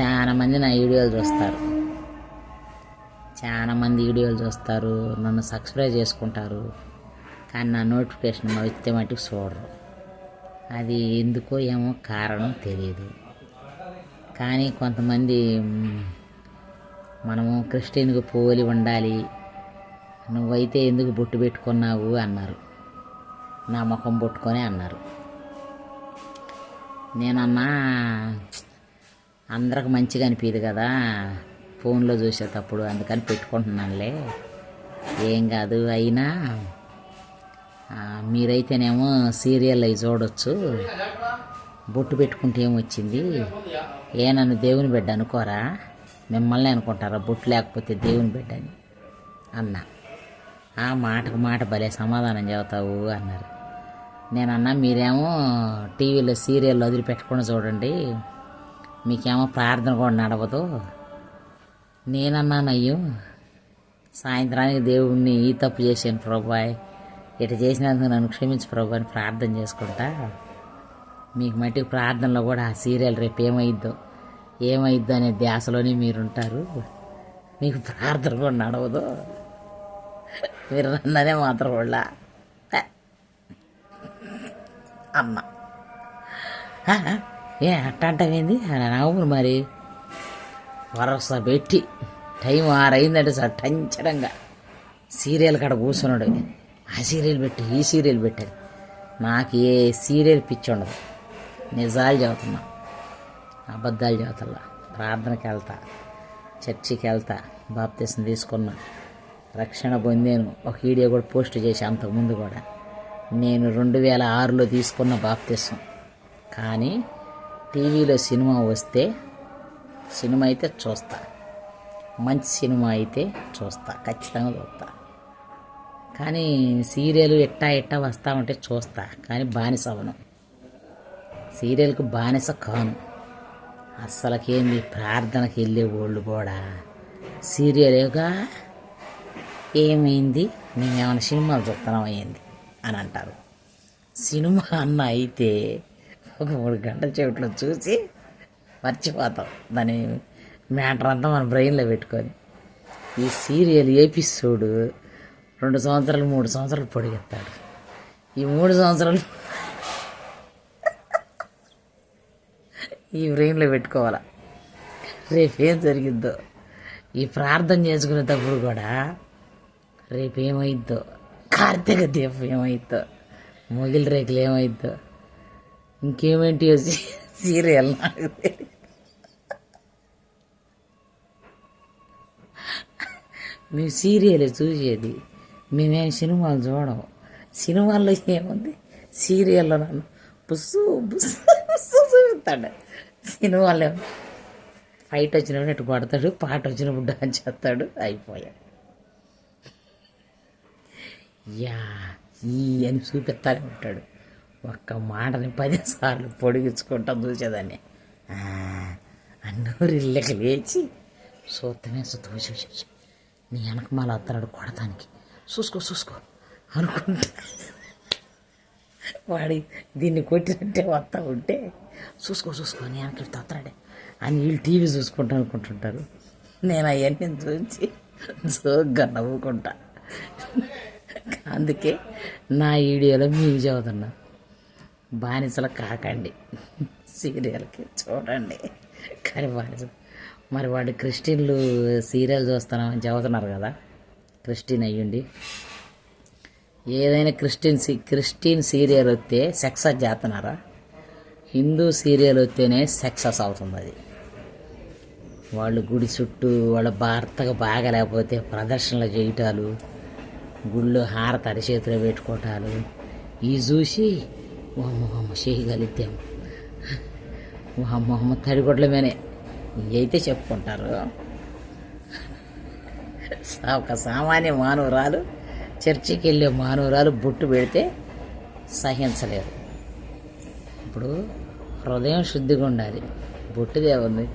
చాలా మంది నా వీడియోలు చూస్తారు. చాలా మంది వీడియోలు చూస్తారు. నన్ను సబ్స్క్రైబ్ చేసుకుంటారు. కానీ నా నోటిఫికేషన్ వచ్చే మటుకు చూడరు. అది ఎందుకో ఏమో కారణం తెలియదు కానీ కొంతమంది మనము క్రిస్టియన్కి పోలి ఉండాలి. నువ్వైతే ఎందుకు బొట్టు పెట్టుకున్నావు అన్నారు. నా ముఖం పట్టుకొని అన్నారు. నేనన్నా అందరికి మంచిగా అనిపించదు కదా. ఫోన్లో చూసేటప్పుడు అందుకని పెట్టుకుంటున్నానులే. ఏం కాదు అయినా మీరైతేనేమో సీరియల్ అవి చూడొచ్చు. బొట్టు పెట్టుకుంటే ఏమొచ్చింది? ఏ నన్ను దేవుని బిడ్డ అనుకోరా? మిమ్మల్ని అనుకుంటారా బొట్టు లేకపోతే దేవుని బిడ్డ అని అన్నా. ఆ మాటకు మాట భలే సమాధానం చెబుతావు అన్నారు. నేనన్నా మీరేమో టీవీలో సీరియల్ వదిలిపెట్టకుండా చూడండి. మీకేమో ప్రార్థన కూడా నడవదు. నేనన్నానయ్యో సాయంత్రానికి దేవుడిని ఈ తప్పు చేశాను ప్రభాయ్. ఇట చేసినందుకు నన్ను క్షమించు ప్రభు అని ప్రార్థన చేసుకుంటా. మీకు మట్టికి ప్రార్థనలో కూడా ఆ సీరియల్ రేపు ఏమైద్దో ఏమైద్దో అనే ధ్యాసలోనే మీరుంటారు. మీకు ప్రార్థన కూడా నడవదు. మీరు నన్నదే మాత్రం వాళ్ళ అమ్మ. ఏ అట్ట అని నవ్వును మరి వరస పెట్టి టైం ఆరైందంటే సార్ టంచడంగా. సీరియల్ కాడ కూర్చున్నాడు ఆ సీరియల్ పెట్టి ఈ సీరియల్ పెట్టాడు నాకు ఏ సీరియల్ పిచ్చి ఉండదు. నిజాలు చదువుతున్నా. అబద్ధాలు చదువుతున్నా. ప్రార్థనకి వెళ్తా. చర్చికి వెళ్తా. బాప్తీసం తీసుకున్నా. రక్షణ పొందాను. ఒక వీడియో కూడా పోస్ట్ చేసి అంతకుముందు కూడా. నేను రెండు వేల ఆరులో తీసుకున్న బాప్తీసం. కానీ టీవీలో సినిమా వస్తే సినిమా అయితే చూస్తా. మంచి సినిమా అయితే చూస్తా. ఖచ్చితంగా చూస్తా. కానీ సీరియల్ ఎట్టా ఎట్టా వస్తా ఉంటే చూస్తా. కానీ బానిస అవను సీరియల్కి బానిస కాను. అస్సలకేంది ప్రార్థనకి వెళ్ళే వాళ్ళు కూడా సీరియలేగా ఏమైంది? మేమేమైనా సినిమాలు చూస్తున్నాం అయ్యింది అని అంటారు. సినిమా అన్న అయితే ఒక మూడు గంటల చెవిట్లో చూసి మర్చిపోతాం. దాని మ్యాటర్ అంతా మన బ్రెయిన్లో పెట్టుకొని. ఈ సీరియల్ ఎపిసోడ్ రెండు సంవత్సరాలు మూడు సంవత్సరాలు పొడిగెత్తాడు. ఈ మూడు సంవత్సరాలు ఈ బ్రెయిన్లో పెట్టుకోవాలా? రేపేం జరిగిద్దో? ఈ ప్రార్థన చేసుకునేటప్పుడు కూడా రేపు ఏమైద్దో కార్తీక దీపం ఏమైద్దో? మొగిలి రేకులు ఏమైద్దో? ఇంకేమేంటి సీరియల్ నాకు మేము సీరియల్ చూసేది. మేమేం సినిమాలు చూడం సినిమాల్లో ఏముంది? సీరియల్లో నన్ను బుస్సు బుస్సు బుస్సు చూపిస్తాడు సినిమాలో ఫైట్ వచ్చినప్పుడు ఇటు కొడతాడు పాట వచ్చినప్పుడు డాన్స్ చేస్తాడు అయిపోయాడు. యా ఈ అని చూపిస్తానే ఉంటాడు. ఒక్క మాటని పదిసార్లు పొడిగించుకుంటా చూసేదాన్ని అన్నూరు ఇళ్ళకి లేచి సూత్రమే చూస్తూ చూసి నీ వెనక మాల వస్తున్నాడు కొడతానికి. చూసుకో చూసుకో అనుకుంటా. వాడి దీన్ని కొట్టినట్టే వస్తా ఉంటే చూసుకో చూసుకో నీ వెనక వస్తున్నాడే అని వీళ్ళు టీవీ చూసుకుంటా అనుకుంటుంటారు. నేను అవన్నీ చూసి జోగ్గా నవ్వుకుంటా. అందుకే నా వీడియోలో మీకు చదువుతున్నా. బానిసలు కాకండి. సీరియల్కి చూడండి. కానీ బానిస మరి వాడు క్రిస్టియన్లు సీరియల్ చూస్తున్నామని చదువుతున్నారు కదా. క్రిస్టియన్ అయ్యుండి. ఏదైనా క్రిస్టియన్ సీ క్రిస్టియన్ సీరియల్ వస్తే సక్సెస్ చేస్తున్నారా హిందూ సీరియల్ వస్తేనే సక్సెస్ అవుతుంది అది. వాళ్ళు గుడి చుట్టూ వాళ్ళ భర్తకు బాగలేకపోతే ప్రదర్శనలు చేయటాలు గుళ్ళో హారత అరిచేతిలో పెట్టుకోవటాలు ఇవి చూసి అమ్మ చేయగలిద్దాం అమ్మ అమ్మ తడిగొడ్ల మీనే ఇవైతే చెప్పుకుంటారు. ఒక సామాన్య మానవురాలు చర్చికి వెళ్ళే మానవురాలు బొట్టు పెడితే సహించలేరు. ఇప్పుడు హృదయం శుద్ధిగా ఉండాలి. బొట్టుదే ఉంది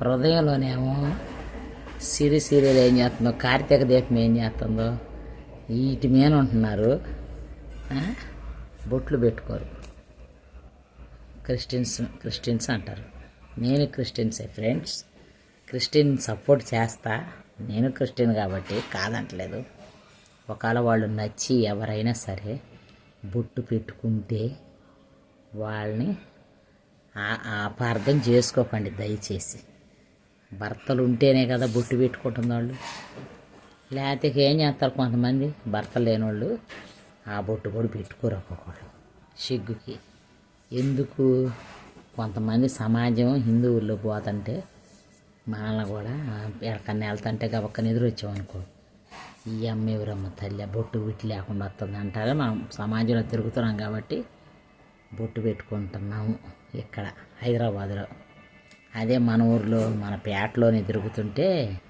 హృదయంలోనేమో సిరి సీరియల్ ఏం చేస్తుందో కార్తీక దీపం ఏం చేస్తుందో వీటి మీద ఉంటున్నారు. బొట్లు పెట్టుకోరు. క్రిస్టియన్స్ క్రిస్టియన్స్ అంటారు. నేను క్రిస్టియన్సే ఫ్రెండ్స్. క్రిస్టియన్ సపోర్ట్ చేస్తా. నేను క్రిస్టియన్ కాబట్టి కాదంటలేదు. ఒకవేళ వాళ్ళు నచ్చి ఎవరైనా సరే బొట్టు పెట్టుకుంటే వాళ్ళని ఆ- అపార్థం చేసుకోకండి దయచేసి. భర్తలు ఉంటేనే కదా బొట్టు పెట్టుకుంటుంది వాళ్ళు. లేకపోతే ఏం చేస్తారు కొంతమంది? భర్త లేని వాళ్ళు ఆ బొట్టు కూడా పెట్టుకోరు ఒక్కొక్కడు సిగ్గుకి ఎందుకు కొంతమంది సమాజం హిందువుల్లో పోతుంటే మనల్ని కూడా ఎక్కడికన్నా వెళ్తుంటే గబక్కన ఎదురొచ్చామనుకో ఈ అమ్మ ఎవరమ్మ తల్లి బొట్టు బిట్టు లేకుండా వస్తుంది అంటారే. మనం సమాజంలో తిరుగుతున్నాం కాబట్టి బొట్టు పెట్టుకుంటున్నాము ఇక్కడ హైదరాబాద్లో. అదే మన ఊర్లో మన పేటలోనే తిరుగుతుంటే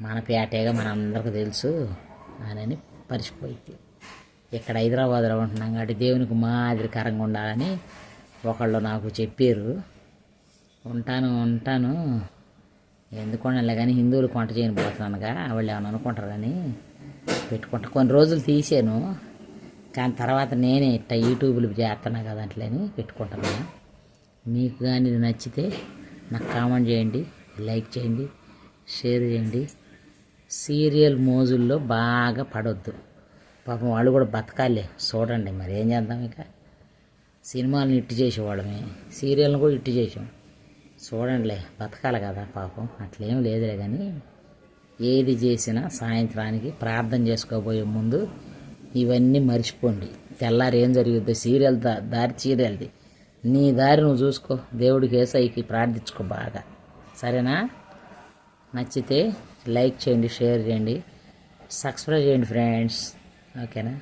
మన పేటేగా మనందరికీ తెలుసు అని పరిచిపోయింది. ఇక్కడ హైదరాబాద్లో ఉంటున్నాం కాబట్టి దేవునికి మాదిరికరంగా ఉండాలని ఒకళ్ళు నాకు చెప్పారు. ఉంటాను ఉంటాను. ఎందుకు కానీ హిందువులు కొంట చేయని పోతున్నానుగా. వాళ్ళు ఏమైనా అనుకుంటారు కానీ పెట్టుకుంటా. కొన్ని రోజులు తీసాను కానీ తర్వాత నేనే ఇట్ట యూట్యూబ్లు చేస్తున్నా కదా అట్లని పెట్టుకుంటున్నాను మీకు కానీ ఇది నచ్చితే నాకు కామెంట్ చేయండి లైక్ చేయండి షేర్ చేయండి. సీరియల్ మోజుల్లో బాగా పడొద్దు. పాపం వాళ్ళు కూడా బతకాలే. చూడండి మరి ఏం చేద్దాం ఇక? సినిమాలను ఇట్టు చేసేవాళ్ళమే. సీరియల్ని కూడా ఇట్టు చేసాం. చూడండిలే బతకాలి కదా పాపం. అట్లేం లేదులే కానీ ఏది చేసినా సాయంత్రానికి ప్రార్థన చేసుకోబోయే ముందు ఇవన్నీ మర్చిపోండి. తెల్లారి ఏం జరుగుద్దో సీరియల్ దా దారి సీరియల్ది నీ దారి నువ్వు చూసుకో. దేవుడికి ఏసైకి ప్రార్థించుకో బాగా. సరేనా? నచ్చితే లైక్ చేయండి షేర్ చేయండి. సబ్స్క్రైబ్ చేయండి ఫ్రెండ్స్. ఓకేనా?